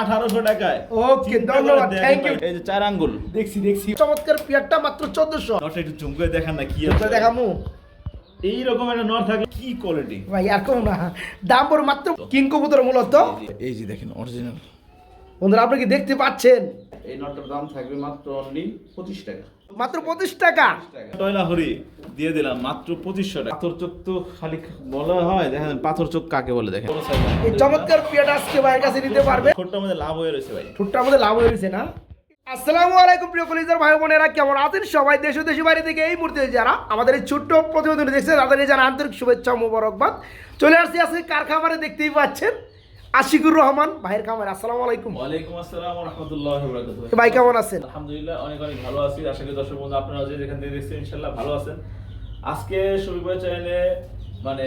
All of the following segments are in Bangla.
আঠারোশো টাকায়। Okay, ধন্যবাদ, দেখেন thank এই যে চার আঙ্গুল। দেখছি দেখছি। চমৎকার পেয়ারটা মাত্র চোদ্দশো। নটটা একটু জুম করে দেখান না কি আছে। দেখামু। এইরকম একটা থাকলে কি কোয়ালিটি ভাই আর কম না। দাম পড়ে মাত্র কিং কবুতর মূলত। এই যে দেখেন অরিজিনাল বন্ধুরা আপনি কি দেখতে পাচ্ছেন? এই নটটার দাম থাকবে মাত্র অনলি পঁচিশ টাকা। মাত্র পঁচিশ টাকা। টয়লা হরি দিয়ে দিলাম মাত্র পঁচিশশো টাকা। পাথর চোখ তো খালি বলা হয় দেখেন পাথর চোখ কাকে বলে দেখেন। এই চমৎকার আজকে ভাইয়ের কাছে নিতে পারবে। ছোট্ট মধ্যে লাভ হয়ে রয়েছে ভাই। মধ্যে লাভ হয়েছে না? আসসালামু আলাইকুম প্রিয় কলিজার ভাই বোনেরা কেমন আছেন সবাই? দেশ ও দেশের বাইরে থেকে এই মুহূর্তে যারা আমাদের এই ছোট্ট প্রতিবেদন দেখছেন তাদের এই জানা আন্তরিক শুভেচ্ছা ও মোবারকবাদ। চলে আসছি আজকে কার খামারে দেখতেই পাচ্ছেন। আশিকুর রহমান ভাইয়ের খামারে আসসালামু আলাইকুম। ওয়ালাইকুম আসসালাম রহমতুল্লাহ ভাই কেমন আছেন? আলহামদুলিল্লাহ অনেক অনেক ভালো আছি। আশা করি দর্শক বন্ধু আপনারা যে যেখান থেকে দেখছেন ইনশাল্লাহ ভালো আছেন। আজকে শরীফ চ্যানেলে মানে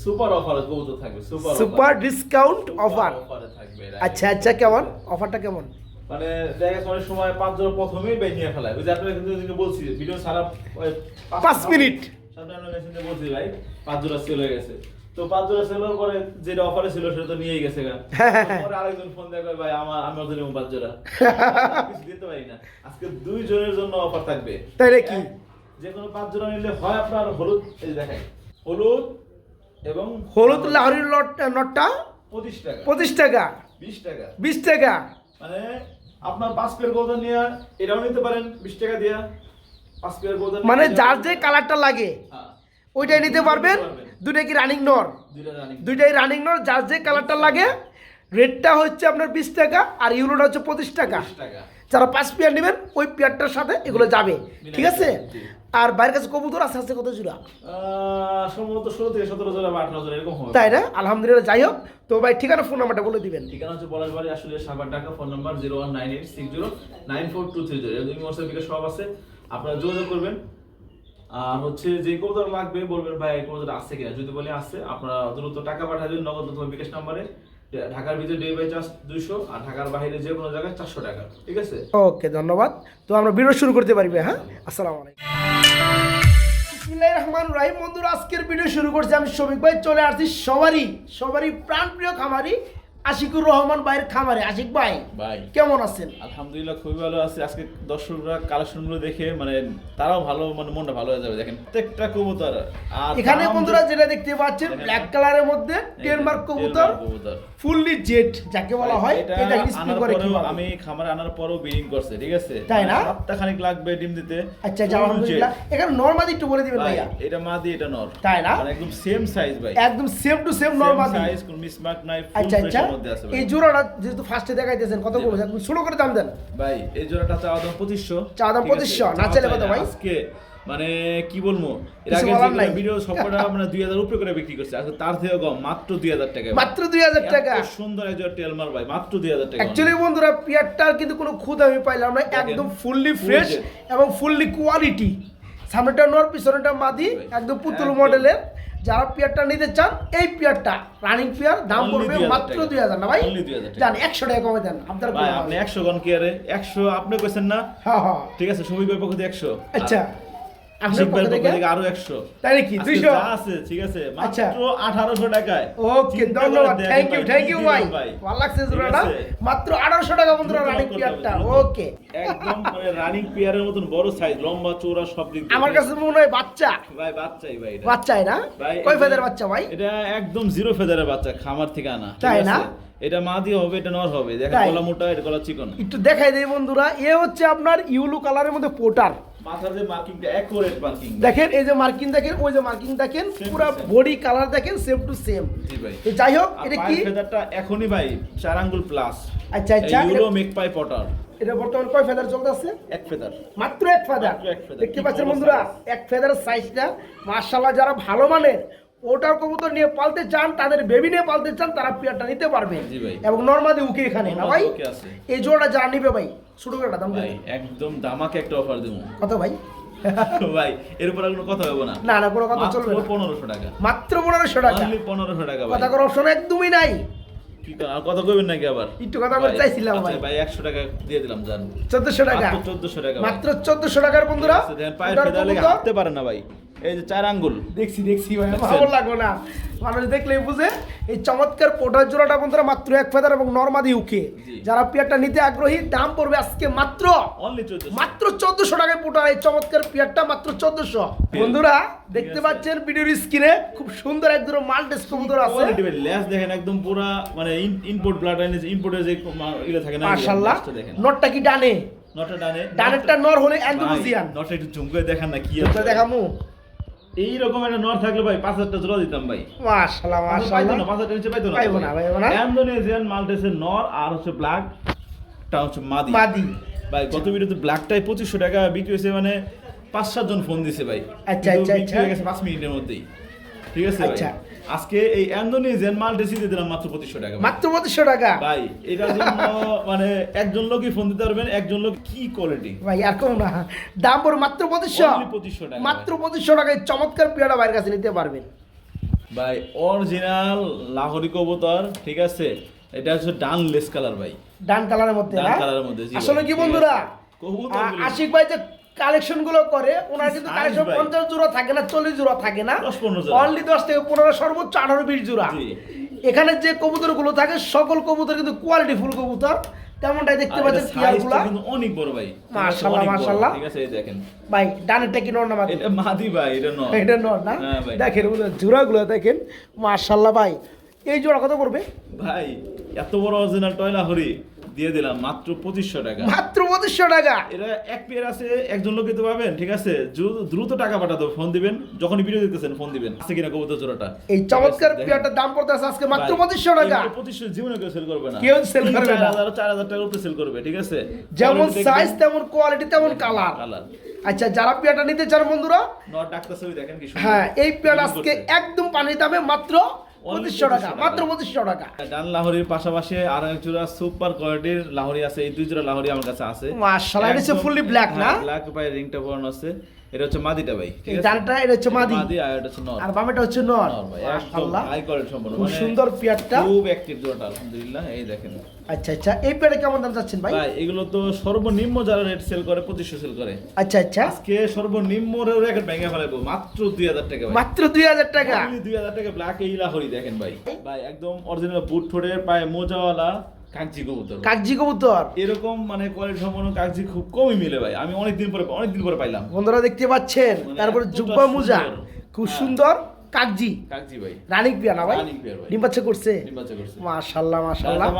সুপার অফার কবুতর থাকবে সুপার সুপার ডিসকাউন্ট অফার। থাকবে আচ্ছা আচ্ছা কেমন? অফারটা কেমন? মানে দেখা অনেক সময় পাঁচ জন প্রথমেই বের নিয়ে ফেলায়। ওই যে আপনারা কিন্তু বলছি ভিডিও সারা পাঁচ মিনিট। সামনে মেশিনে বলছি ভাই পাঁচ জোড়া সেল হয়ে গেছে। তো পাঁচ জোড়া সেল হওয়ার পরে যেটা অফারে ছিল সেটা তো নিয়েই গেছে গা। পরে আরেকজন ফোন দেয় ভাই আমার আমি ওদের নেব পাঁচ জোড়া কিছু দিতে পারি না। আজকে দুই জনের জন্য অফার থাকবে? যে কোনো পাঁচ জোড়া নিলে হয় আপনার হলুদ এই দেখাই হলুদ এবং হলুদ লাহরির লট নটটা? পঁচিশ টাকা। পঁচিশ টাকা। বিশ টাকা। বিশ টাকা। মানে আপনার পাঁচ পেয়ার গোদন নিয়ে এটাও নিতে পারেন বিশ টাকা দিয়া। পাঁচ পেয়ার গোদন মানে যার যে কালারটা লাগে। ওইটাই নিতে পারবেন? দুটাই কি রানিং নর দুইটাই রানিং নর যার যে কালারটা লাগে রেটটা হচ্ছে আপনার বিশ টাকা আর ইউরোটা হচ্ছে পঁচিশ টাকা। যারা পাঁচ পেয়ার নেবেন ওই পেয়ারটার সাথে এগুলো যাবে। ঠিক আছে? আর বাইরের কাছে কবুতর আস্তে আস্তে কত জোড়া? সম্ভবত ষোলো থেকে সতেরো জোড়া বা আঠারো জোড়া এরকম তাই না? আলহামদুলিল্লাহ যাই হোক। তো ভাই ঠিকানা ফোন নাম্বারটা বলে দিবেন। ঠিকানা হচ্ছে পলাশবাড়ি আসলে সাবার টাকা phone number zero one nine eight six zero nine four two three zero দুই মোটর বিকাশ সব আছে। আপনারা যোগাযোগ করবেন। আর হচ্ছে যে কবুতর লাগবে, বলবেন ভাই, এই আছে কিনা? যদি বলে আছে, আপনারা দ্রুত টাকা পাঠিয়ে দেবেন, নগদ অথবা বিকাশ নাম্বারে। ঢাকার ভিতরে ডেলিভারি চার্জ দুইশো, আর ঢাকার বাইরে যে কোনো জায়গায় চারশো টাকা। ঠিক আছে? ওকে, ধন্যবাদ। তো আমরা ভিডিও শুরু করতে পারবে হ্যাঁ? আসসালামু আলাইকুম। বিসমিল্লাহির রহমানির রহিম। আজকের ভিডিও শুরু করছি আমি শফিক ভাই। চলে আসছি সবারই সবারই প্রাণপ্রিয় খামারি আশিকুর রহমান ভাইয়ের খামারে। আশিক ভাই বাই কেমন আছেন? আলহামদুলিল্লাহ খুবই ভালো আছে। আজকে দর্শকরা কালেকশনগুলো দেখে মানে তারাও ভালো মানে মনটা ভালো হয়ে যাবে। দেখেন প্রত্যেকটা কবুতর। এখানে বন্ধুরা যেটা দেখতে পাচ্ছেন ব্ল্যাক কালারের মধ্যে কবুতর ফুললি জেট যাকে বলা হয় এটা স্পিন করে আমি খামারে আনার পরও ব্রিডিং করছে ঠিক আছে? তাই না? মানে সপ্তাহ খানিক লাগবে ডিম দিতে। আচ্ছা আচ্ছা, আলহামদুলিল্লাহ। এখানে নর্মালি একটু বলে দিবেন ভাইয়া। এটা মাদি এটা নর। তাই না? মানে একদম সেম সাইজ ভাই। একদম same to same normally size কোন মিসমার্ক নাই আচ্ছা আচ্ছা। মধ্যে আছে এই জোড়াটা যেহেতু ফার্স্টে দেখাইতেছেন কত জি করে? ভাই। ষোলো করে দাম দেন। ভাই এই জোড়াটা চাওয়া দাম পঁচিশশো। চাওয়া দাম 2500, না চাইলে কত ভাই? আজকে মানে কি বলব? এর আগে বলার ভিডিও সবকটা দুই হাজার উপরে করে বিক্রি করছে। আজকে তার থেকে কম মাত্র দুই হাজার টাকা মাত্র দুই হাজার টাকা। এত সুন্দর একজন টেলমার ভাই মাত্র দুই হাজার টাকা। অ্যাকচুয়ালি বন্ধুরা পিয়ারটার কিন্তু কোনো খুদ আমি পাইলাম না একদম ফুললি ফ্রেশ এবং ফুললি কোয়ালিটি সামনেটা নর পিছনেটা মাদি একদম পুতুল মডেলের যারা পেয়ারটা নিতে চান এই পেয়ারটা রানিং পেয়ার দাম পড়বে মাত্র দুই হাজার না ভাই? Only 2000 টাকা। জান একশো টাকা কমে দেন আপনার ভাই আপনি একশো গন কি আরে একশো আপনি কইছেন না? হ্যাঁ হ্যাঁ। ঠিক আছে সবই ব্যাপক একশো। আচ্ছা। আরও একশো। তাই নাকি? দুইশো? আছে ঠিক আছে। আচ্ছা। মাত্র আঠারোশো টাকায়। ওকে ধন্যবাদ। থ্যাংক ইউ থ্যাংক ইউ ভাই। ভালো লাগছে জোড়াটা। মাত্র আঠারোশো টাকা বন্ধুরা রানিং করতে হবে, পিয়ারটা দ্রুত। ওকে। একদম মানে রানিং পিয়ারের মতন বড় সাইজ লম্বা চৌড়া সব দিক আমার কাছে মনে হয় বাচ্চা। ভাই বাচ্চাই ভাই বাচ্চাই না? কয় এটা- বাচ্চা ভাই? এটা একদম জিরো ফেদারের বাচ্চা খামার থেকে আনা। তাই না? এটা মা দিয়ে হবে এটা নর হবে। তাই? গলা মোটা এটা গলা চিকন। একটু দেখাই দেই বন্ধুরা এ হচ্ছে আপনার ইউলু কালারের মধ্যে পোটার। দেখেন এই যে মার্কিং দেখেন ওই যে মার্কিং দেখেন পুরো বডি কালার দেখেন সেম টু সেম যাই হোক এটা কি? ফেদারটা এখনই ভাই চার আঙ্গুল প্লাস আচ্ছা আচ্ছা ইউরো মেক পাই পটার এটা বর্তমানে কয় ফেদার চলতেছে? এক ফেদার মাত্র এক ফেদার। দেখতে পাচ্ছেন বন্ধুরা এক ফেদার সাইজটা মার্শাল্লাহ যারা ভালো মানের ওটার কবুতর নিয়ে পালতে চান তাদের বেবি নিয়ে পালতে চান তারা পেয়ারটা নিতে পারবে। এবং নর্মাদি উকে এখানে না ভাই? এই জোড়াটা যারা নিবে ভাই শুরু করে দাম ভাই একদম দামাকে একটা অফার দেবো। কত ভাই? ভাই এর উপর কোনো কথা হবে না। না না কোনো কথা চলবে না। পনেরোশো টাকা। মাত্র পনেরোশো টাকা। অনলি পনেরোশো টাকা ভাই। কথা করার অপশন একদমই নাই। কি আর কথা কইবেন নাকি আবার? একটু কথা বলতে চাইছিলাম আচ্ছা ভাই। ভাই একশো টাকা দিয়ে দিলাম জান। চোদ্দশো টাকা। মাত্র চোদ্দশো টাকা মাত্র চোদ্দশো টাকার বন্ধুরা দেখেন, পায়ের ফেদা লেগে হাঁটতে পারে না ভাই। এই যে চার আঙ্গুল। দেখছি দেখছি ভাই ভালো লাগল না। মানুষ দেখলেই বুঝে এই চমৎকার পোটার জোড়াটা বন্ধুরা মাত্র এক ফেদার এবং নর্মাদি উকে। যারা পেয়ারটা নিতে আগ্রহী দাম পড়বে আজকে মাত্র মাত্র চোদ্দশো টাকায় পোটার এই চমৎকার পেয়ারটা মাত্র চোদ্দশো। বন্ধুরা দেখতে পাচ্ছেন ভিডিওর স্ক্রিনে খুব সুন্দর এক দুটো মাল্টেস কবুতর আছে। ল্যাস দেখেন একদম পুরা মানে ইম্পোর্ট ব্লাড ইম্পোর্টের যে মা- ইয়ে থাকে না মাশাআল্লাহ। নটটা কি ডানে? নটা ডানে ডানেরটা নর হলে অ্যান্ডালুসিয়ান নটা একটু ঝুম করে দেখান না কি আছে। দেখামু? এই রকম একটা নর থাকলে ভাই পাঁচ হাজার জোড়া দিতাম ভাই। মাশাআল্লাহ পাইতো মাশাআল্লাহ পাঁচ হাজার নিচে পাইতো না পাইবো না, পাইবো না। ইন্দোনেশিয়ান মাল্টেসের নর আর হচ্ছে ব্ল্যাক টা হচ্ছে মাদি। মাদি। ভাই গত ভিডিওতে ব্ল্যাকটাই পঁচিশশো টাকা বিক্রি হয়েছে মানে পাঁচ সাত জন ফোন দিছে ভাই। আচ্ছা, আচ্ছা, আচ্ছা। পাঁচ মিনিটের মধ্যেই। ঠিক আছে আচ্ছা। আজকে এই ইন্দোনেশিয়ান মাল্টেসি দিয়ে দিলাম মাত্র পঁচিশশো টাকা মাত্র পঁচিশশো টাকা? ভাই এটার জন্য মানে একজন লোকই ফোন দিতে পারবেন একজন লোক কি কোয়ালিটি ভাই আর কম না। দাম পড়বে মাত্র পঁচিশশো। 2500 টাকা, মাত্র পঁচিশশো টাকায় চমৎকার পেয়ারা বাইরের কাছে নিতে পারবেন। ভাই অরিজিনাল লাহোরি কবুতর ঠিক আছে? এটা হচ্ছে ডান লেস কালার ভাই। ডান কালারের মধ্যে ডান কালারের মধ্যে, আসলে কি বন্ধুরা? আশিক ভাই যে কালেকশনগুলো করে ওনার কিন্তু কালেকশন পঞ্চাশ জোড়া থাকে না চল্লিশ জোড়া থাকে না। অনলি দশ থেকে পনেরো সর্বোচ্চ আঠারো বিশ জোড়া। এখানে যে কবুতরগুলো থাকে সকল কবুতর কিন্তু কোয়ালিটি ফুল কবুতর। তেমনটাই দেখতে পাচ্ছেন এটার পিয়ারগুলা size টা কিন্তু অনেক বড় ভাই। মাশাআল্লাহ, মাশাআল্লাহ। ঠিক আছে এই দেখেন। ভাই ডানেরটা কি নর না মাদি? এটা মাদি ভাই এটা নয় এটা নর না? হ্যাঁ দেখেন জোড়া গুলো দেখেন। মার্শাল্লাহ ভাই এই জোড়া কত পড়বে? ভাই এত বড় অরিজিনাল টয়লা হরি দিয়ে দিলাম মাত্র পঁচিশশো টাকা। মাত্র পঁচিশশো টাকা? এটা এক পেয়ার আছে একজন লোক দিতে পারবেন ঠিক আছে? দ্রুত- টাকা পাঠাতে ফোন দিবেন যখনই ভিডিও দিতেছেন ফোন দিবেন। আছে কিনা কবুতর জোড়াটা? এই চমৎকার। পেয়ারটার দাম পড়তে আছে আজকে মাত্র পঁচিশশো টাকা। পঁচিশশো জীবনে কেউ সেল করবে না। কেউ sell করবে না। চার হাজার টাকার উপরে সেল করবে ঠিক আছে? যেমন সাইজ তেমন কোয়ালিটি তেমন কালার কালার আচ্ছা যারা পেয়ারটা নিতে চান বন্ধুরা দেখেন কি হ্যাঁ এই পেয়ার আজকে একদম পানির দামে মাত্র পঁচিশশো টাকা মাত্র পঁচিশশো টাকা। ডান লাহোরির পাশাপাশি আর এক জোড়া সুপার কোয়ালিটির লাহোরি আছে এই দুই জোড়া লাহোরি আমার কাছে আছে। মার্শাল এটা ফুললি ব্ল্যাক না? ব্ল্যাক ভাই রিংটা পরানো আছে। এটা হচ্ছে মাদিটা ভাই এই ডানটা এটা হচ্ছে মাদি। মাদি আর এটা হচ্ছে নর। আর বামেটা হচ্ছে নর। মাশাআল্লাহ। হাই কোয়ালিটি সম্পূর্ণ খুব মানে সুন্দর পেয়ারটা। খুব অ্যাক্টিভ জোড়াটা আলহামদুলিল্লাহ। এই দেখেন। আচ্ছা আচ্ছা। এই পেয়ারে কেমন দাম চাচ্ছেন ভাই? ভাই এগুলো তো সর্বনিম্ন যারা রেট সেল করে পঁচিশশো সেল করে। আচ্ছা আচ্ছা। আজকে সর্বনিম্ন রেট ভেঙে ফেলাবো মাত্র দুই হাজার টাকা ভাই। মাত্র দুই হাজার টাকা। দুই হাজার টাকা ব্ল্যাক এই লাহোরি দেখেন ভাই। ভাই একদম অরিজিনাল বুট ঠোঁটের পায়ে মোজাওয়ালা কাগজি কবুতর। কাগজি কবুতর? এরকম মানে কোয়ালিটি সম্পন্ন কাগজি খুব কমই মিলে ভাই। আমি অনেকদিন পরে অনেক দিন পরে পাইলাম। বন্ধুরা দেখতে পাচ্ছেন মানে তারপরে জুব্বা মুজা। খুব। সুন্দর। কাগজি কাগজি ভাই। রানিক না ভাই? রানিক ভাই। ডিম বাচ্চা করছে। করছে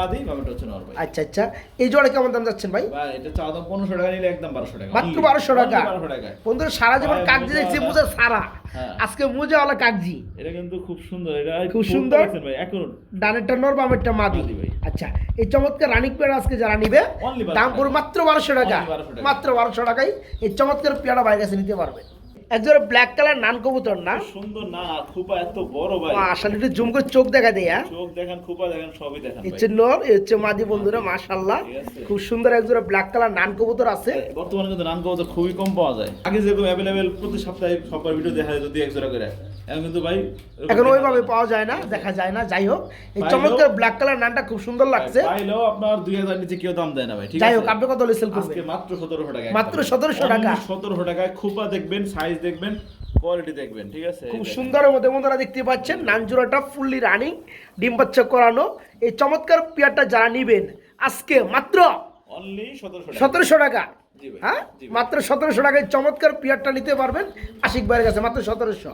মাদি বাবাটা হচ্ছে নর ভাই আচ্ছা আচ্ছা। এই জোড়া কেমন দাম যাচ্ছেন ভাই? ভাই এটা চাওয়া দাম পনেরোশো টাকা নিলে একদম বারোশো টাকা। মাত্র 1200 টাকা। only বারোশো বন্ধুরা সারা জীবন মোজা দেখছি মুজা সারা। হ্যাঁ। আজকে মুজাওয়ালা কাগজি এটা কিন্তু খুব সুন্দর। এটা খুব সুন্দর। ভাই এখন ডানেরটা নর বামেরটা মাদি। ভাই। আচ্ছা এই চমৎকার রানিক পেয়ারা আজকে যারা নিবে? দাম পড়বে মাত্র বারোশো টাকা। 1200 টাকা। মাত্র বারোশো টাকায় এই চমৎকার পেয়ারা বাইরে কাছে নিতে পারবে। একজোড়া ব্ল্যাক কালার নান কবুতর না সুন্দর না খুপা এত বড় ভাই। মাশাআল্লাহ একটু জুম করে চোখ দেখা দেয় হ্যাঁ? চোখ দেখেন খুপা দেখেন সবই দেখেন হচ্ছে নর হচ্ছে মাদি বন্ধুরা মাশাআল্লাহ। খুব সুন্দর একজোড়া ব্ল্যাক কালার নান কবুতর আছে বর্তমানে কিন্তু নান কবুতর খুবই কম পাওয়া যায়। আগে যেরকম অ্যাভেলেবেল প্রতি সপ্তাহে সবার ভিডিও দেখা যেত দুই একজোড়া করে। কিন্তু ভাই এখন ওইভাবে পাওয়া যায় না দেখা যায় না যাই হোক। এই চমৎকার ব্ল্যাক কালার নানটা খুব সুন্দর লাগছে। পাইলেও আপনার দুই হাজার নিচে কেউ দাম দেয় না ভাই ঠিক যাই হোক আপনি কত হলে সেল করবেন? আজকে মাত্র সতেরোশো টাকা মাত্র 1700 টাকা। সতেরোশো টাকায় খুপা দেখবেন সাইজ দেখবেন কোয়ালিটি দেখবেন ঠিক আছে? খুব। সুন্দরের মধ্যে বন্ধুরা দেখতে পাচ্ছেন নানজোড়াটা ফুললি রানিং ডিম বাচ্চা করানো। এই চমৎকার পেয়ারটা যারা নিবেন আজকে মাত্র অনলি সতেরোশো টাকা। হ্যাঁ? মাত্র সতেরোশো টাকায় চমৎকার পেয়ারটা নিতে পারবেন। আশিক ভাইয়ের কাছে মাত্র সতেরোশো।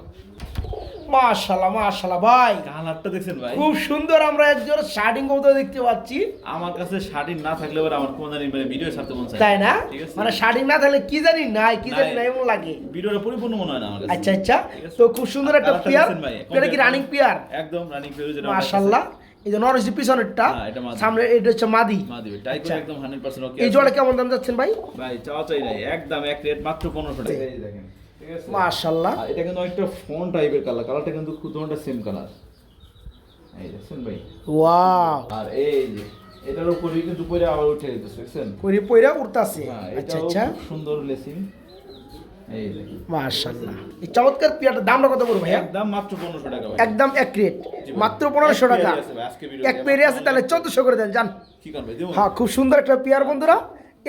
মাশাল্লাহ মাশাল্লাহ ভাই। কালারটা দেখছেন ভাই? খুব সুন্দর আমরা একজন শার্টিং কবুতর দেখতে পাচ্ছি। আমার কাছে শাড়ি না থাকলে এবার আমার কোন জানি মানে ভিডিও ছাড়তে মন চায় তাই না? মানে শার্টিং না থাকলে কি জানি নাই কি জানি নাই। এমন লাগে। ভিডিওটা পরিপূর্ণ মনে হয় না আমার কাছে। আচ্ছা আচ্ছা। তো খুব সুন্দর একটা পেয়ার। এটা কি রানিং পেয়ার? একদম রানিং পেয়ার মাশাল্লাহ এই যে নরেশ পিছনেরটা হ্যাঁ, এটা সামনে এটা হচ্ছে মাদি। আচ্ছা। একদম 100% ওকে এই জোড়া কেমন দাম যাচ্ছেন ভাই? ভাই চাওয়া চাই নাই একদম এক রেট মাত্র 1500 টাকা। এই দেখেন ঠিক মাশাল্লাহ এটা কিন্তু একটা ফোন টাইপের কালার কালারটা কিন্তু খুব তোমারটা সেম কালার এই দেখছেন ভাই? ওয়াও আর এই যে এটার উপরে কিন্তু পরে আবার উঠে যেতেছে দেখছেন? করি পয়রা উঠতাছে আচ্ছা আচ্ছা। সুন্দর লেসিং। দেখেন মাশাল্লাহ এই চমৎকার পেয়ারটার দামটা কত পড়বে ভাইয়া? একদম মাত্র 1500 টাকা একদম এক রেট মাত্র পনেরোশো টাকা। এক আছে তাহলে চোদ্দশো করে দেন জান কি হ্যাঁ খুব সুন্দর একটা পেয়ার বন্ধুরা।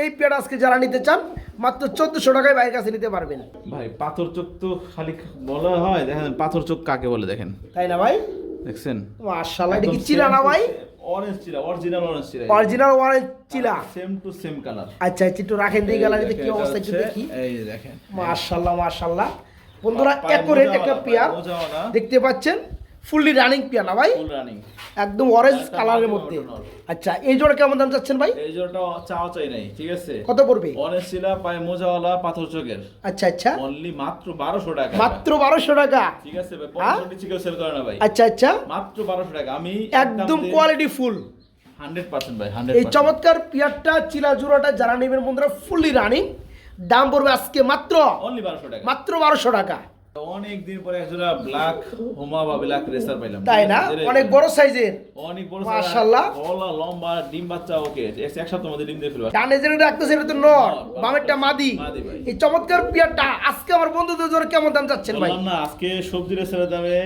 এই পেয়ার আজকে যারা নিতে চান মাত্র চোদ্দশো টাকায় বাইরের কাছে নিতে পারবেন। ভাই পাথর চোখ তো খালি বলা হয় দেখেন পাথর চোখ কাকে বলে দেখেন? তাই না ভাই? দেখছেন? এটা কি চিলা না ভাই? অরেঞ্জ চিলা অরিজিনাল অরেঞ্জ চিলা অরিজিনাল অরেঞ্জ চিলা সেম টু সেম কালার আচ্ছা আচ্ছা একটু রাখেন দিয়ে গ্যালারিতে কি অবস্থা একটু দেখি। এই দেখেন মাশাআল্লাহ মাশাআল্লাহ। বন্ধুরা একুরেট একটা পায়ে পেয়ার দেখতে পাচ্ছেন? ফুললি রানিং পেয়ার না ভাই? ফুল রানিং একদম অরেঞ্জ কালারের মধ্যে। আচ্ছা এই জোড়া কেমন দাম চাচ্ছেন ভাই? এই জোড়াটা চাওয়া চাই নাই ঠিক আছে? কত পড়বে? অরেঞ্জ চিলা পায়ে মোজাওয়ালা পাথর চোখের। আচ্ছা আচ্ছা। অনলি মাত্র বারোশো টাকা। মাত্র বারোশো টাকা? ঠিক আছে ভাই হ্যাঁ? পনেরোশো নিচে কেউ সেল করে না ভাই। আচ্ছা আচ্ছা। মাত্র বারোশো টাকা। আমি একদম কোয়ালিটি ফুল হান্ড্রেড পার্সেন্ট ভাই হান্ড্রেড এই চমৎকার পিয়ারটা চিলা জোড়াটা যারা নেবেন বন্ধুরা ফুললি রানিং দাম পড়বে আজকে মাত্র অনলি বারোশো টাকা। মাত্র বারোশো টাকা। অনেক দিন পরে একজোড়া ব্ল্যাক হোমা বা ব্ল্যাক রেসার পাইলাম। তাই না? অনেক বড় সাইজের অনেক বড় মাশাআল্লাহ। গলা লম্বা ডিম বাচ্চা ওকে এক সপ্তাহের মধ্যে ডিম দিয়ে ফেলবা। ডানে রাখতেছে এটা তো নর। বামেরটা মাদি। এই চমৎকার পিয়ারটা আজকে আমার বন্ধুদের জন্য কেমন দাম ভাই? না আজকে সবজি রেসারের দামে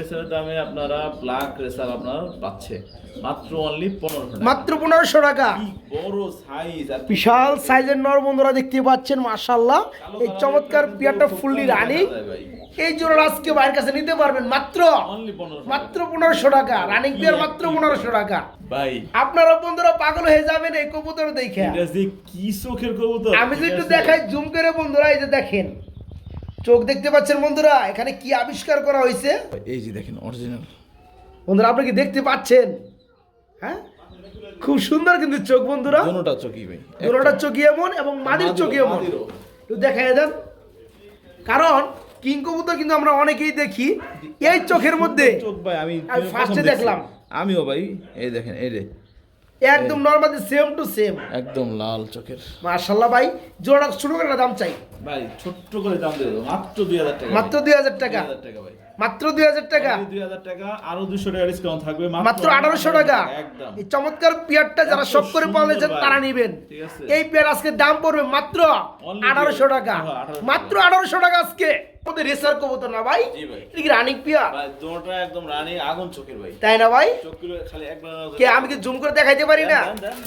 রেসারের দামে আপনারা ব্ল্যাক রেসার আপনার পাচ্ছে। মাত্র অনলি পনেরোশো টাকা। মাত্র পনেরোশো টাকা। বড় সাইজ আর বিশাল সাইজের নর বন্ধুরা দেখতে পাচ্ছেন মাশাল্লাহ এই চমৎকার পিয়ারটা ফুললি রানিং এই জন্য আজকে বাইরের কাছে নিতে পারবেন মাত্র মাত্র পনেরোশো টাকা। রানিং মাত্র পনেরোশো টাকা। ভাই। আপনারা বন্ধুরা পাগল হয়ে যাবেন এই কবুতর দেখে। কি চোখের কবুতর? আমি যদি একটু দেখাই জুম করে বন্ধুরা এই যে দেখেন। চোখ দেখতে পাচ্ছেন বন্ধুরা? এখানে কি আবিষ্কার করা হয়েছে? এই যে দেখেন অরিজিনাল বন্ধুরা আপনি কি দেখতে পাচ্ছেন? হ্যাঁ? খুব সুন্দর কিন্তু চোখ বন্ধুরা। দোনোটা চোখই ভাই। চোখই এমন এবং মাদির চোখই এমন। একটু দেখাই দেন। কারণ কিং কবুতর কিন্তু আমরা অনেকেই দেখি। এই চোখের মধ্যে। চোখ ভাই আমি ফার্স্টে দেখলাম। আমিও ভাই এই দেখেন এই রে একদম নর্মালি সেম টু সেম একদম লাল চোখের। মার্শাল্লাহ ভাই জোড়া ছোট করে দাম চাই। ভাই ছোট্ট করে দাম দিয়ে দেবো মাত্র দুই হাজার টাকা মাত্র দুই হাজার টাকা। 2000 টাকা ভাই। মাত্র দুই হাজার টাকা। দুই হাজার টাকা আরও দুশো টাকা ডিসকাউন্ট থাকবে মাত্র আঠারোশো টাকা। একদম। এই চমৎকার পিয়ারটা যারা শখ করে পাওয়ালেছেন তারা নিবেন। ঠিক আছে। এই পিয়ার আজকে দাম পড়বে মাত্র Only আঠারোশো টাকা। 1800 মাত্র আঠারোশো টাকা আজকে। আমাদের রেসার কবুতর না ভাই? এটা কি রানিং পিয়ার ভাই একদম রানী আগুন চোখের ভাই। তাই না ভাই? চোখগুলো খালি একবার কে আমি কি জুম করে দেখাইতে পারি না।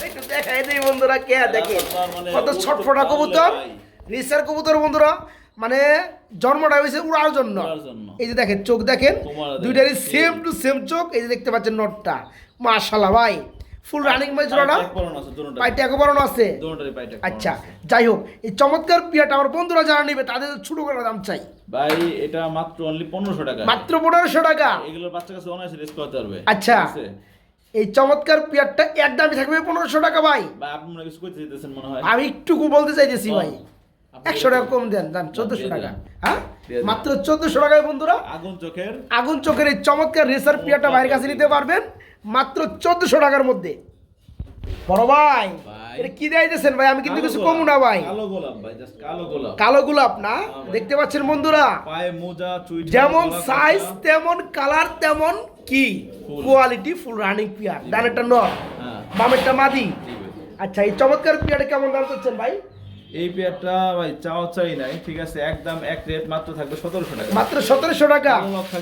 একটু দেখাই দেই বন্ধুরা কে দেখে। মানে কত ছটফটা কবুতর। রেসার কবুতর বন্ধুরা মানে জন্মটা হয়েছে উড়ার জন্য। এই যে দেখেন চোখ দেখেন দুইটারই সেম টু সেম চোখ এই যে দেখতে পাচ্ছেন নটটা মাশাআল্লাহ ভাই। ফুল রানিং মাই জোড়াটা পাইটা একবারও আছে আচ্ছা যাই হোক এই চমৎকার পিয়াটা আমার বন্ধুরা যারা নেবে তাদের ছোট করে দাম চাই। ভাই এটা মাত্র অনলি পনেরোশো টাকা। মাত্র পনেরোশো টাকা? এগুলোর বাচ্চা কাছে অনায়াসে রেস্ট করতে পারবে। আচ্ছা। এই চমৎকার পিয়ারটা এক দামই থাকবে পনেরোশো টাকা ভাই। কিছু করতে মনে হয়? আমি একটু বলতে চাইতেছি ভাই। একশো টাকা কম দেন দাম চোদ্দশো টাকা। হ্যাঁ? মাত্র চোদ্দশো টাকায় বন্ধুরা। আগুন চোখের আগুন চোখের এই চমৎকার রেসার পিয়াটা ভাইয়ের কাছে নিতে পারবেন। মাত্র চোদ্দশো টাকার মধ্যে। বড় ভাই। এটা কি দিয়েছেন ভাই? আমি কিন্তু কিছু কমু না ভাই। কালো গোলাপ ভাই জাস্ট কালো গোলাপ। কালো গোলাপ না? দেখতে পাচ্ছেন বন্ধুরা? পায়ে মোজা চুইট যেমন সাইজ তেমন কালার তেমন কি? কোয়ালিটি ফুল রানিং পিয়ার ডানেরটা নর হ্যাঁ। বামেরটা মাদি। আচ্ছা এই চমৎকার পিয়ারটা কেমন দাম চাচ্ছেন ভাই? এই পেয়ারটা ভাই চাওয়া চাই নাই ঠিক আছে? একদম এক রেট মাত্র থাকবে সতেরোশো টাকা। মাত্র সতেরোশো টাকা?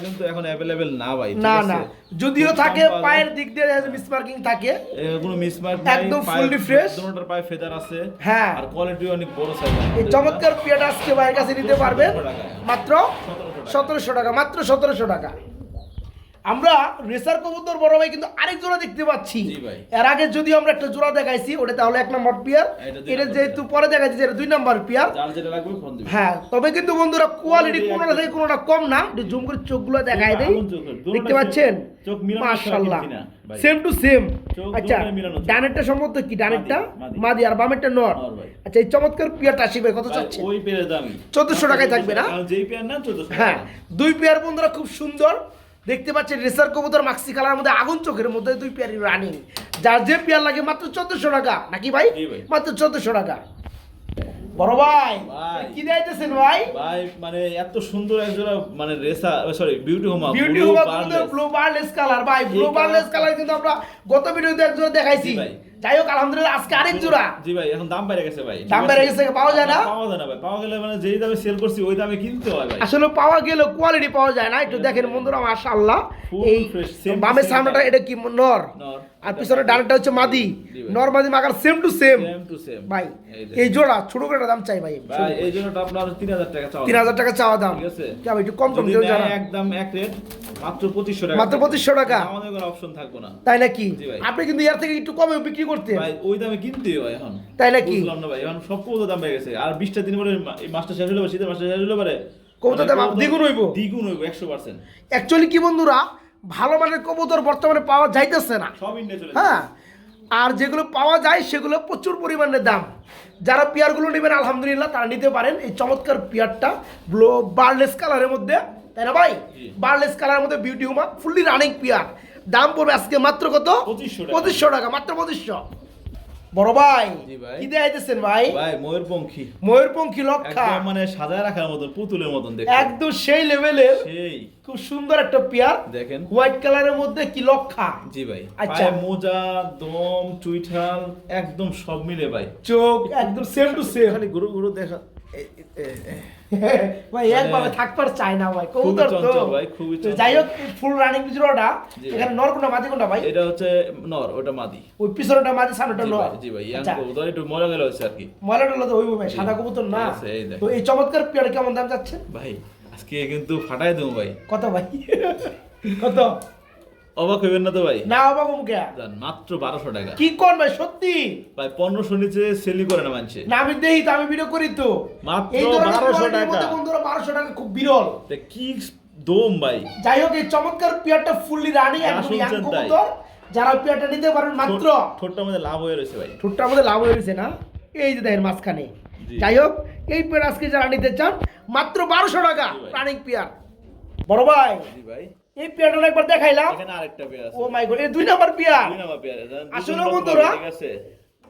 কিন্তু এখন অ্যাভেলেবেল না ভাই না না। যদিও থাকে পায়ের দিক দিয়ে মিসমার্কিং থাকে। কোনো মিসমার্ক একদম fully fresh। দুটোটার পায়ে ফেদার আছে। হ্যাঁ। আর কোয়ালিটি অনেক বড় সাইজ এই চমৎকার পিয়াটা আজকে ভাইয়ের কাছে নিতে পারবেন। মাত্র সতেরোশো টাকা মাত্র সতেরোশো টাকা। আমরা রেসার কবুতর বড় ভাই কিন্তু আরেক জোড়া দেখতে পাচ্ছি। এর আগে যদি আমরা একটা জোড়া দেখাইছি ওটা তাহলে এক নম্বর পিয়ার। এটা দুই এটা যেহেতু পরে দেখাইছি যেটা দুই নম্বর পিয়ার। যার যেটা লাগবে ফোন দিবে। হ্যাঁ তবে কিন্তু বন্ধুরা কোয়ালিটি কোনোটা থেকে কোনোটা কম না। একটু জুম করে চোখগুলো দেখাই দেই। দেখতে পাচ্ছেন? মাশাআল্লাহ। সেম টু সেম আচ্ছা ডানেরটা সম্ভবত কি? ডানেরটা? মাদি, আর বামেরটা নর। আচ্ছা এই চমৎকার পিয়ারটা আসি ভাই কত চাচ্ছে ওই পেয়ারের দামই 1400 টাকায় থাকবে না? যেই পেয়ার না চোদ্দশো হ্যাঁ দুই পেয়ার বন্ধুরা খুব সুন্দর। দেখতে পাচ্ছেন রেসার কবুতর মাক্সি কালার মধ্যে আগুন চোখের মধ্যে দুই পেয়ারি রানিং যার যে পেয়ার লাগে মাত্র চোদ্দশো টাকা। নাকি ভাই? মাত্র চোদ্দশো টাকা। বড় ভাই। কি দিয়েছেন ভাই? ভাই মানে এত সুন্দর একজোড়া মানে রেসা সরি বিউটি হোমা বিউটি হোমা ব্লু বার্লেস কালার ভাই ব্লু বার্লেস কালার কিন্তু আমরা গত ভিডিওতে একজন দেখাইছি। ভাই। যাই হোক আলহামদুলিল্লাহ আজকে আরেক জোড়া। জি ভাই এখন দাম বেড়ে গেছে ভাই। দাম বেড়ে গেছে, পাওয়া যায় না? পাওয়া যায় না ভাই পাওয়া গেলে মানে যেই দামে সেল করছি ওই দামে কিনতে হয় ভাই। আসলে পাওয়া গেলেও কোয়ালিটি পাওয়া যায় না একটু দেখেন বন্ধুরা মাশাআল্লাহ। এই same সামনেটা এটা কি নর? নর। আর পিছনে ডানটা হচ্ছে মাদি। নর মাদি মাগার same to same same to same ভাই এই জোড়া ছোট করে দাম চাই ভাই ভাই এই জন্যটা আপনার তিন হাজার টাকা চাওয়া তিন হাজার টাকা চাওয়া দাম। ঠিক আছে? কি একটু কম কম কেউ জানা একদম এক রেট মাত্র পঁচিশশো টাকা। মাত্র 2500 টাকা? আমাদের কোনো অপশন থাকবে না। তাই নাকি? আপনি কিন্তু এর থেকে একটু কমে বিক্রি করতে? ভাই ওই দামে কিনতেই হয় এখন। তাই নাকি? বুঝলাম না ভাই এখন সব কবুতর দাম বেড়ে গেছে। আর বিশটা দিন পরে এই মাসটা শেষ হলে শীতের মাসটা শেষ হলে পরে কবুতরের দাম দ্বিগুণ হইবো? দ্বিগুণ হইব একশো পার্সেন্ট। অ্যাকচুয়ালি কি বন্ধুরা ভালো মানের কবুতর বর্তমানে পাওয়া যাইতেছে না। সব ইন্ডিয়া হ্যাঁ আর যেগুলো পাওয়া যায় সেগুলো প্রচুর পরিমাণে দাম। যারা পেয়ারগুলো নেবেন আলহামদুলিল্লাহ তারা নিতে পারেন। এই চমৎকার পেয়ারটা ব্লো বার্লেস কালারের মধ্যে। তাই না ভাই? বার্লেস কালারের মধ্যে বিউটি হুমা ফুললি রানিং পেয়ার। দাম পড়বে আজকে মাত্র কত? পঁচিশশো টাকা। মাত্র পঁচিশশো। বড় ভাই জি ভাই। কি দেখাইতেছেন ভাই? ভাই ময়ূরপঙ্খী ময়ূরপঙ্খী লক্ষা। মানে সাজায় রাখার মতন পুতুলের মতন দেখতে। একদম সেই লেভেলের সেই। খুব সুন্দর একটা পেয়ার। দেখেন। হোয়াইট কালারের মধ্যে কি লক্ষা? জি ভাই। আচ্ছা। মোজা দম চুইঠাল একদম সব মিলে ভাই। চোখ একদম সেম টু সেম খালি গুরু গুরু দেখা ভাই একভাবে থাকবার চাই না ভাই কবুতর তো। ভাই, খুবই যাই হোক ফুল রানিং পিছনটা এখানে নর কোনটা মাঝে কোনটা ভাই? এটা হচ্ছে নর ওটা মাদি। ওই পিছনটা মাঝে সামনেটা নর। জি ভাই ইয়াং কবুতর একটু মজা গেল হচ্ছে আর কি। ময়লা তো হইব ভাই সাদা কবুতর না। আছে, এই তো এই চমৎকার পেয়ার কেমন দাম যাচ্ছে ভাই আজকে কিন্তু ফাটাই দেবো ভাই। কত ভাই? কত? অবাক হইবেন না তো ভাই? না অবাক মুখে জান মাত্র বারোশো টাকা। কি কোন ভাই সত্যি? ভাই পনেরোশো নিচে সেলই করে না মানছে না আমি দেখি তো আমি ভিডিও করি তো। মাত্র এই 1200 quality-র মধ্যে টাকা। বন্ধুরা বারোশো টাকা খুব বিরল। তা কি দম ভাই? যাই হোক এই চমৎকার পেয়ারটা ফুললি রানিং একদম ইয়াং কবুতর। যারা পেয়ারটা নিতে পারেন মাত্র। ঠোঁট- ঠোঁটটার মধ্যে লাভ হয়ে রয়েছে ভাই। ঠোঁটটা মধ্যে লাভ হয়েছে না? এই যে দেখেন মাঝখানে। যাই হোক এই পেয়ার আজকে যারা নিতে চান মাত্র বারোশো টাকা। Running pair. বড় ভাই। জি ভাই। এই পেয়ারটা একবার দেখাইলাম। এখানে আরেকটা পেয়ার আছে। ও মাই গড এই দুই নাম্বার পেয়ার? দুই নাম্বার পেয়ার আসলে বন্ধুরা, ঠিক আছে।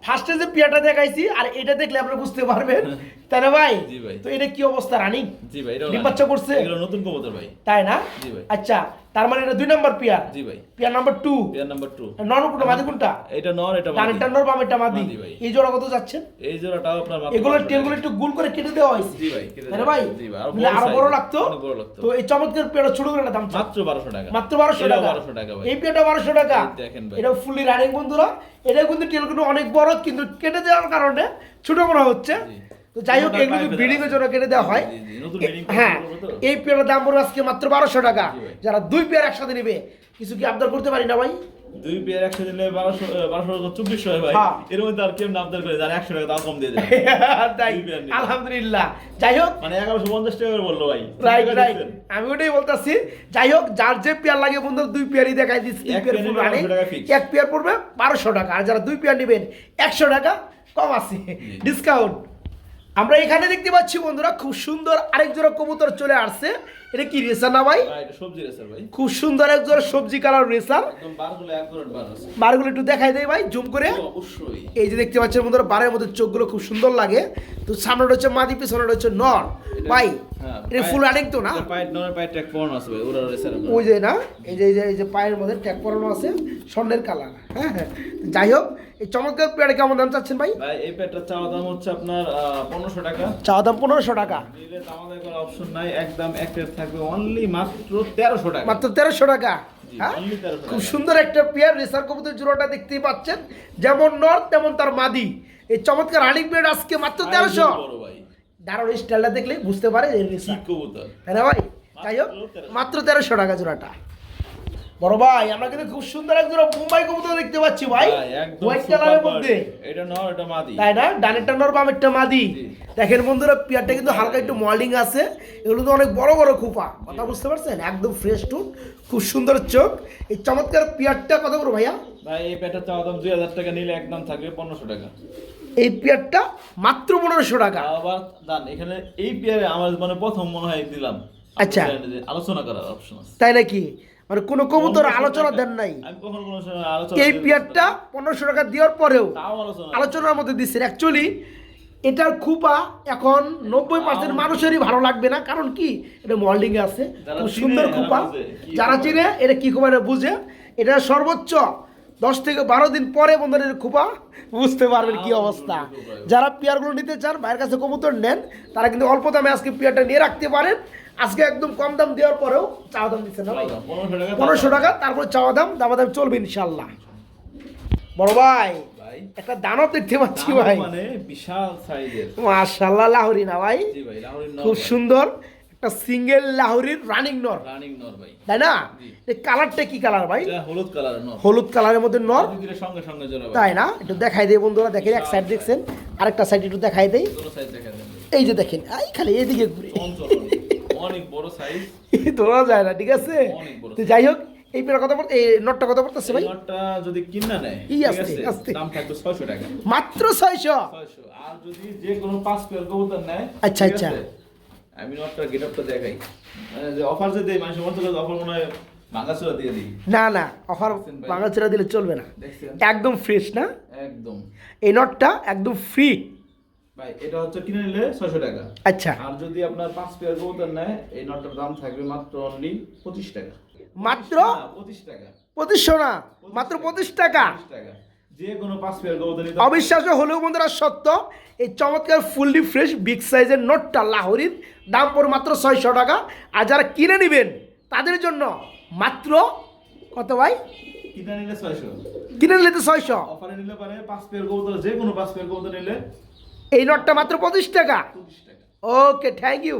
ফার্স্টে যে পেয়াটা দেখাইছি আর এটা দেখলে আপনারা বুঝতে পারবেন। তাই না ভাই? জি ভাই। তো এটা কি অবস্থা রানিং? জি ভাই এটা বাচ্চা করছে? এগুলো নতুন কবুতর ভাই। তাই না? জি ভাই। আচ্ছা তার মানে এটা দুই নাম্বার পেয়ার। জি ভাই। Pair number two pair number two নন কোনটা মাঝে কোনটা? এটা নর এটা মাদি। ডানেরটা নর বামেরটা মাদি? মাদি এই জোড়া কত যাচ্ছেন? এই জোড়াটাও আপনার মাত্র এগুলো 500 টেলগুলো একটু গুল করে কেটে দেওয়া হয়েছে। জি ভাই কেটে দেওয়া ভাই? জি ভাই আরও বড় লাগতো? বড় লাগতো। তো এই চমৎকার পেয়ারটা ছোট করে একটা দাম মাত্র 1200 টাকা। মাত্র বারোশো এটাও টাকা। 1200 টাকা ভাই। এই পেয়ারটা বারোশো টাকা। দেখেন ভাই। এটা ফুলি রানিং বন্ধুরা। এটা কিন্তু টেলগুলো অনেক বড় কিন্তু কেটে দেওয়ার কারণে ছোট করা হচ্ছে। তো যাই হোক এগুলো ব্রিডিং এর জন্য কেটে দেওয়া হয়। হ্যাঁ এই পেয়ারের দাম পড়বে আজকে মাত্র বারোশো টাকা। যারা দুই পেয়ার একসাথে নেবে কিছু কি আবদার করতে পারি না ভাই? দুই পেয়ার দিলে বারোশো বারোশো চব্বিশশো হয় ভাই। হ্যাঁ। এর মধ্যে আর আবদার করে? যারা একশো টাকা কম দিয়ে তাই নিবে। আলহামদুলিল্লাহ। যাই হোক। মানে এগারোশো পঞ্চাশ টাকা বলল ভাই। Right right. আমি ওটাই বলতাছি। যাই হোক যার যে পেয়ার লাগে বন্ধু দুই পেয়ারই দেখাই দিচ্ছি। এক পেয়ার পেয়ার ফুল নিলে রানিং 1200 টাকা fix। এক পেয়ার পড়বে বারোশো টাকা। আর যারা দুই পেয়ার নেবেন একশো টাকা কম আছে। ডিসকাউন্ট আমরা এখানে দেখতে পাচ্ছি বন্ধুরা খুব সুন্দর আরেক জোড়া কবুতর চলে আসছে। এটা কি রেসার না ভাই? সবজি রেসার ভাই। খুব সুন্দর এক জোড়া সবজি কালার রেসার একদম বারগুলো এক করে বার আছে। বারগুলো একটু দেখাই দেয় ভাই জুম করে। অবশ্যই। এই যে দেখতে পাচ্ছেন বন্ধুরা বারের মধ্যে চোখগুলো খুব সুন্দর লাগে। তো সামনেটা হচ্ছে মাদি পিছনেটা হচ্ছে নর। ভাই হ্যাঁ, এটা ফুল আরেক তো না? ওই যে না এই যে এই যে এই যে পায়ের মধ্যে ট্যাগ পরানো আছে স্বর্ণের কালার। হ্যাঁ হ্যাঁ। যাই হোক এই চমৎকার পেয়ারে কেমন দাম চাচ্ছেন ভাই? ভাই এই প্যাডটার চাওয়া দাম হচ্ছে আপনার পনেরোশো টাকা। চাওয়া দাম পনেরোশো টাকা। নিলে আমাদের কোনো অপশন নাই একদম এক রেট থাকবে অনলি মাত্র তেরোশো টাকা। মাত্র তেরোশো টাকা। হ্যাঁ? only 1300 খুব সুন্দর একটা পেয়ার রেসার কবুতর জোড়াটা দেখতেই পাচ্ছেন। যেমন নর্থ তেমন তার মাদি। এই চমৎকার রানিং পেয়ার আজকে মাত্র তেরোশো। ভাই। দারুণ স্টাইলটা দেখলেই বুঝতে পারে তাই না ভাই? যাই হোক মাত্র তেরোশো টাকা জোড়াটা। বড় ভাই আমরা কিন্তু খুব সুন্দর এক জোড়া মুম্বাই কবুতর দেখতে পাচ্ছি ভাই। হোয়াইট কালারের মধ্যে। এটা নর এটা মাদি। তাই না? ডানেরটা নর বামেরটা মাদি। দেখেন বন্ধুরা পিয়ারটা কিন্তু হালকা একটু মল্ডিং আছে। এগুলো তো অনেক বড় বড় খোপা। কথা বুঝতে পারছেন? একদম ফ্রেশ খুব সুন্দর চোখ। এই চমৎকার পিয়ারটা কত ভাইয়া? ভাই এই চাওয়া দাম দুই হাজার টাকা নিলে একদম থাকবে পনেরোশো টাকা। এই পিয়ারটা মাত্র পনেরোশো টাকা। আবার দান এখানে এই পেয়ারে আমার মানে প্রথম মনে হয় দিলাম। আচ্ছা। আলোচনা করার অপশন তাই নাকি? মানে কোনো কবুতর আলোচনা দেন নাই। এই পিয়ারটা পনেরোশো টাকা দেওয়ার পরেও আলোচনার মধ্যে দিচ্ছেন অ্যাকচুয়ালি এটার খুপা এখন নব্বই পার্সেন্ট মানুষেরই ভালো লাগবে না। কারণ কি? এটা মল্ডিং আছে। খুব সুন্দর খুপা। যারা চিনে এটা কি খুপা এটা বুঝে। এটা সর্বোচ্চ দশ থেকে বারো দিন পরে বন্ধুরা খুবা বুঝতে পারবেন কি অবস্থা। যারা পেয়ারগুলো নিতে চান ভাইয়ের কাছে কবুতর নেন তারা কিন্তু অল্প দামে আজকে পেয়ারটা নিয়ে রাখতে পারেন। আজকে একদম কম দাম দেওয়ার পরেও চাওয়া দাম দিচ্ছে না ভাই। পনেরোশো টাকা তারপর চাওয়া দাম দামা দাম চলবে ইনশাল্লাহ বড় ভাই একটা দানব দেখতে পাচ্ছি ভাই। মানে বিশাল সাইজের। মাশাল্লাহ লাহরি না ভাই। খুব সুন্দর একটা সিঙ্গেল লাহরির রানিং নর। রানিং নর ভাই। তাই না? এই কালারটা কি কালার ভাই? হলুদ কালারের নর। হলুদ কালারের মধ্যে নর। সঙ্গে সঙ্গে জোড়া তাই না? একটু দেখাই দেয় বন্ধুরা দেখেন এক সাইড দেখছেন আরেকটা সাইড একটু দেখাই দেই। এই যে দেখেন এই খালি এদিকে ঘুরে। অনেক বড় সাইজ ধরা যায় না ঠিক আছে? তো যাই হোক এই কথা এই নটটা কথা ভাই? নটটা যদি কিনা নেয় ই ঠিক আস্তে, আছে আস্তে। দাম থাকবে 600 টাকা। মাত্র ছয়শো? 600 আর যদি যে কোনো পাঁচ পেয়ার কবুতর নেয় আচ্ছা, আচ্ছা। আমি গেটআপটা দেখাই। মানে যে অফার যে দেই মানুষ মনে অফার মনে হয় ভাঙাচোরা দিয়ে দিই। না না অফার দেখছেন দিলে চলবে না। একদম ফ্রেশ না? একদম। এই নটটা একদম ফ্রি ভাই এটা হচ্ছে কিনে নিলে 600 টাকা। আচ্ছা। আর যদি আপনার পাঁচ পেয়ার কবুতর নেয় এই নটটার দাম থাকবে মাত্র অনলি 25 টাকা। মাত্র? না, 25 টাকা। পঁচিশশো না? মাত্র পঁচিশ টাকা? 25 টাকা। যে কোনো পাঁচ পেয়ার কবুতর নিতে অবিশ্বাস্য হলেও বন্ধুরা সত্য এই চমৎকার ফুললি ফ্রেশ বিগ সাইজের নোটটা লাহোরির দাম পড়ে মাত্র ছয়শো টাকা। আর যারা কিনে নেবেন তাদের জন্য মাত্র কত ভাই? কিনে নিলে 600 কিনে নিলে তো ছয়শো। অফারে নিলে পারে পাঁচ পেয়ার কবুতর যে কোনো পাঁচ পেয়ার কবুতর নিলে এই নোটটা মাত্র পঁচিশ টাকা। 25 টাকা। Okay thank you